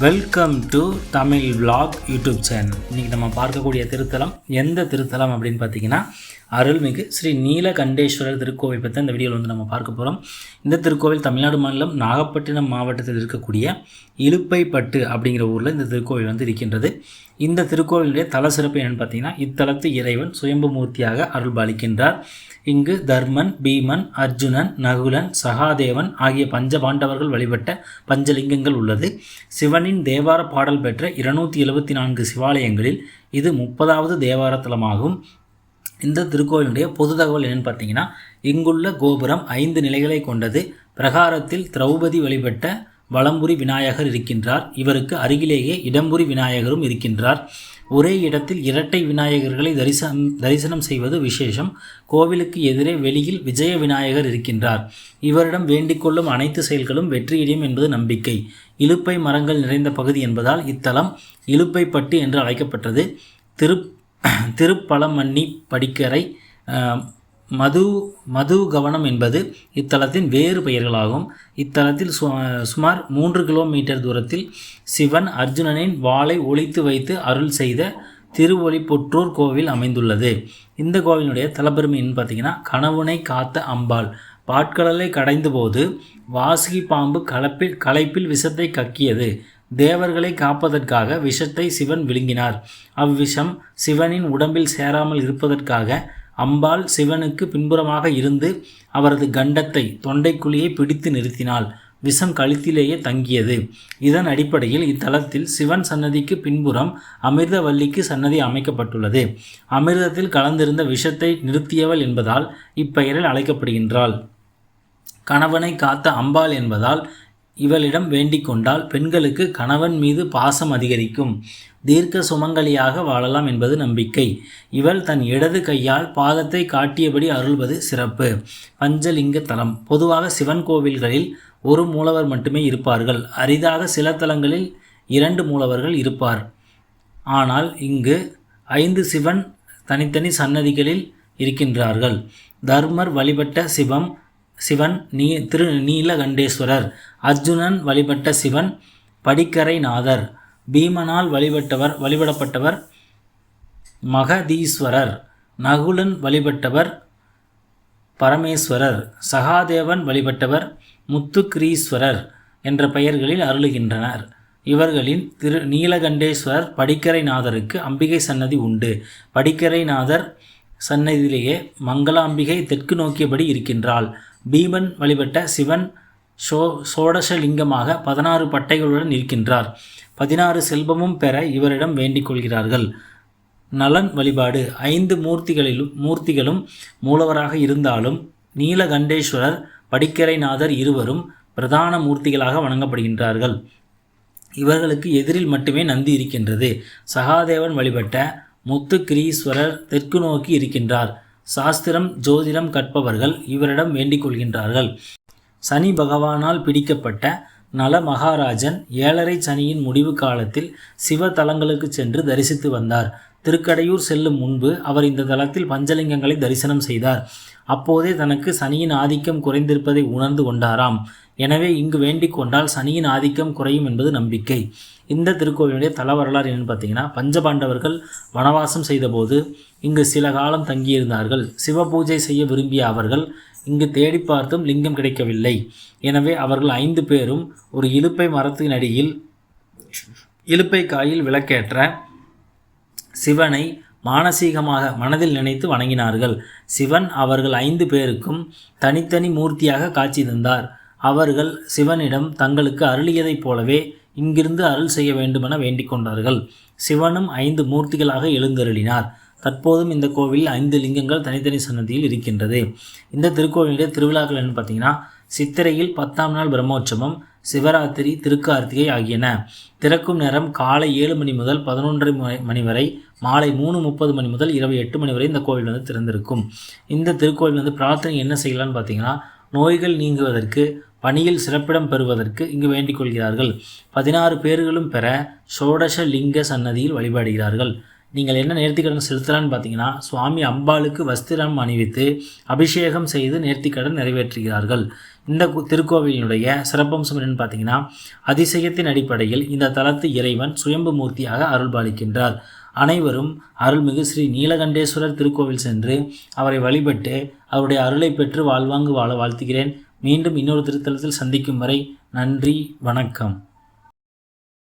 Welcome to Tamil vlog YouTube channel இன்றைக்கி நம்ம பார்க்கக்கூடிய திருத்தலம் எந்த திருத்தலம் அப்படின்னு பார்த்தீங்கன்னா அருள்மிகு ஸ்ரீ நீலகண்டேஸ்வரர் திருக்கோவில் பற்றி இந்த வீடியோவில் வந்து நம்ம பார்க்க போகிறோம் இந்த திருக்கோவில் தமிழ்நாடு மாநிலம் நாகப்பட்டினம் மாவட்டத்தில் இருக்கக்கூடிய இலுப்பைப்பட்டு அப்படிங்கிற ஊரில் இந்த திருக்கோவில் வந்து இருக்கின்றது. இந்த திருக்கோவிலுடைய தல சிறப்பு என்னென்னு பார்த்தீங்கன்னா இத்தலத்து இறைவன் சுயம்பு மூர்த்தியாக அருள் பாலிக்கின்றார். இங்கு தர்மன் பீமன் அர்ஜுனன் நகுலன் சகாதேவன் ஆகிய பஞ்ச பாண்டவர்கள் வழிபட்ட பஞ்சலிங்கங்கள் உள்ளது. சிவனின் தேவார பாடல் பெற்ற இருநூற்றி எழுபத்தி நான்கு சிவாலயங்களில் இது முப்பதாவது தேவாரத்தலமாகும் இந்த திருக்கோயிலுடைய பொது தகவல் என்னென்னு பார்த்தீங்கன்னா இங்குள்ள கோபுரம் ஐந்து நிலைகளை கொண்டது. பிரகாரத்தில் திரௌபதி வழிபட்ட வலம்புரி விநாயகர் இருக்கின்றார். இவருக்கு அருகிலேயே இடம்புரி விநாயகரும் இருக்கின்றார். ஒரே இடத்தில் இரட்டை விநாயகர்களை தரிசனம் தரிசனம் செய்வது விசேஷம். கோவிலுக்கு எதிரே வெளியில் விஜய விநாயகர் இருக்கின்றார். இவரிடம் வேண்டிக்கொள்ளும் அனைத்து செயல்களும் வெற்றியடையும் என்பது நம்பிக்கை. இலுப்பை மரங்கள் நிறைந்த பகுதி என்பதால் இத்தலம் இலுப்பைப்பட்டு என்று அழைக்கப்பட்டது. திரு திருப்பழமன்னி படிக்கரை மது மது கவனம் என்பது இத்தலத்தின் வேறு பெயர்களாகும். இத்தலத்தில் சு சுமார் மூன்று கிலோமீட்டர் தூரத்தில் சிவன் அர்ஜுனனின் வாளை ஒழித்து வைத்து அருள் செய்த திருவொளிப்புற்றூர் கோவில் அமைந்துள்ளது. இந்த கோவிலுடைய தலப்பெருமைன்னு பார்த்தீங்கன்னா கணவனை காத்த அம்பாள். பாட்கடலை கடைந்த போது வாசுகி பாம்பு கலப்பில் களைப்பில் விஷத்தை கக்கியது. தேவர்களை காப்பதற்காக விஷத்தை சிவன் விழுங்கினார். அவ்விஷம் சிவனின் உடம்பில் சேராமல் இருப்பதற்காக அம்பாள் சிவனுக்கு பின்புறமாக இருந்து அவரது கண்டத்தை தொண்டைக்குழியை பிடித்து நிறுத்தினாள். விஷம் கழுத்திலேயே தங்கியது. இதன் அடிப்படையில் இத்தலத்தில் சிவன் சன்னதிக்கு பின்புறம் அமிர்தவல்லிக்கு சன்னதி அமைக்கப்பட்டுள்ளது. அமிர்தத்தில் கலந்திருந்த விஷத்தை நிறுத்தியவள் என்பதால் இப்பெயரில் அழைக்கப்படுகின்றாள். கணவனை காத்த அம்பாள் என்பதால் இவளிடம் வேண்டிக் கொண்டால் பெண்களுக்கு கணவன் மீது பாசம் அதிகரிக்கும். தீர்க்க சுமங்கலியாக வாழலாம் என்பது நம்பிக்கை. இவள் தன் இடது கையால் பாதத்தை காட்டியபடி அருள்வது சிறப்பு. பஞ்சலிங்க தலம். பொதுவாக சிவன் கோவில்களில் ஒரு மூலவர் மட்டுமே இருப்பார்கள். அரிதாக சில தலங்களில் இரண்டு மூலவர்கள் இருப்பார். ஆனால் இங்கு ஐந்து சிவன் தனித்தனி சன்னதிகளில் இருக்கின்றார்கள். தர்மர் வழிபட்ட சிவம் சிவன் நீ திரு நீலகண்டேஸ்வரர். அர்ஜுனன் வழிபட்ட சிவன் படிக்கரைநாதர். பீமனால் வழிபட்டவர் வழிபடப்பட்டவர் மகதீஸ்வரர். நகுலன் வழிபட்டவர் பரமேஸ்வரர். சகாதேவன் வழிபட்டவர் முத்துக்கிரீஸ்வரர் என்ற பெயர்களில் அருளுகின்றனர். இவர்களின் திரு நீலகண்டேஸ்வரர் படிக்கரைநாதருக்கு அம்பிகை சன்னதி உண்டு. படிக்கரைநாதர் சன்னதியிலேயே மங்களாம்பிகை தெற்கு நோக்கியபடி இருக்கின்றாள். பீமன் வழிபட்ட சிவன் சோ சோடசலிங்கமாக பதினாறு பட்டைகளுடன் இருக்கின்றார் பதினாறு செல்வமும் பெற இவரிடம் வேண்டிக் கொள்கிறார்கள். நலன் வழிபாடு. ஐந்து மூர்த்திகளிலும் மூர்த்திகளும் மூலவராக இருந்தாலும் நீலகண்டேஸ்வரர் படிக்கரைநாதர் இருவரும் பிரதான மூர்த்திகளாக வணங்கப்படுகின்றார்கள். இவர்களுக்கு எதிரில் மட்டுமே நந்தி இருக்கின்றது. சகாதேவன் வழிபட்ட முத்துக்கிரீஸ்வரர் தெற்கு நோக்கி இருக்கின்றார். சாஸ்திரம் ஜோதிடம் கற்பவர்கள் இவரிடம் வேண்டிக் கொள்கின்றார்கள். சனி பகவானால் பிடிக்கப்பட்ட நல மகாராஜன் ஏழரை சனியின் முடிவு காலத்தில் சிவ தலங்களுக்கு சென்று தரிசித்து வந்தார். திருக்கடையூர் செல்லும் முன்பு அவர் இந்த தலத்தில் பஞ்சலிங்கங்களை தரிசனம் செய்தார். அப்போதே தனக்கு சனியின் ஆதிக்கம் குறைந்திருப்பதை உணர்ந்து கொண்டாராம். எனவே இங்கு வேண்டிக் கொண்டால் சனியின் ஆதிக்கம் குறையும் என்பது நம்பிக்கை. இந்த திருக்கோவிலுடைய தல வரலாறு என்னன்னு பார்த்தீங்கன்னா பஞ்சபாண்டவர்கள் வனவாசம் செய்தபோது இங்கு சில காலம் தங்கியிருந்தார்கள். சிவ பூஜை செய்ய விரும்பிய அவர்கள் இங்கு தேடி பார்த்தும் லிங்கம் கிடைக்கவில்லை. எனவே அவர்கள் ஐந்து பேரும் ஒரு இலுப்பை மரத்தின் அடியில் இலுப்பை காயில் விளக்கேற்ற சிவனை மானசீகமாக மனதில் நினைத்து வணங்கினார்கள். சிவன் அவர்கள் ஐந்து பேருக்கும் தனித்தனி மூர்த்தியாக காட்சி தந்தார். அவர்கள் சிவனிடம் தங்களுக்கு அருளியதைப் போலவே இங்கிருந்து அருள் செய்ய வேண்டுமென வேண்டிக் கொண்டார்கள். சிவனும் ஐந்து மூர்த்திகளாக எழுந்தருளினார். தற்போதும் இந்த கோவிலில் ஐந்து லிங்கங்கள் தனித்தனி சன்னதியில் இருக்கின்றது. இந்த திருக்கோவிலுடைய திருவிழாக்கள் என்னன்னு பார்த்தீங்கன்னா சித்திரையில் பத்தாம் நாள் பிரம்மோற்சவம் சிவராத்திரி திருக்கார்த்திகை ஆகியன. திறக்கும் நேரம் காலை ஏழு மணி முதல் பதினொன்றரை மணி- மணி வரை மாலை மூணு முப்பது மணி முதல் இரவு எட்டு மணி வரை இந்த கோவில் வந்து திறந்திருக்கும். இந்த திருக்கோவில் வந்து பிரார்த்தனை என்ன செய்யலாம்னு பார்த்தீங்கன்னா நோய்கள் நீங்குவதற்கு பணியில் சிறப்பிடம் பெறுவதற்கு இங்கு வேண்டிக் கொள்கிறார்கள். பதினாறு பேர்களும் பெற சோடச லிங்க சன்னதியில் வழிபாடுகிறார்கள். நீங்கள் என்ன நேர்த்திக்கடன் செலுத்தலான்னு பார்த்தீங்கன்னா சுவாமி அம்பாளுக்கு வஸ்திரம் அணிவித்து அபிஷேகம் செய்து நேர்த்திக்கடன் நிறைவேற்றுகிறார்கள். இந்த திருக்கோவிலினுடைய சிறப்பம்சம் என்னன்னு பார்த்தீங்கன்னா அதிசயத்தின் அடிப்படையில் இந்த தலத்து இறைவன் சுயம்பு மூர்த்தியாக அருள்பாலிக்கின்றார். அனைவரும் அருள்மிகு ஸ்ரீ நீலகண்டேஸ்வரர் திருக்கோவில் சென்று அவரை வழிபட்டு அவருடைய அருளை பெற்று வாழ்வாங்கு வாழ வாழ்த்துகிறேன். மீண்டும் இன்னொரு திருத்தலத்தில் சந்திக்கும் வரை நன்றி வணக்கம்.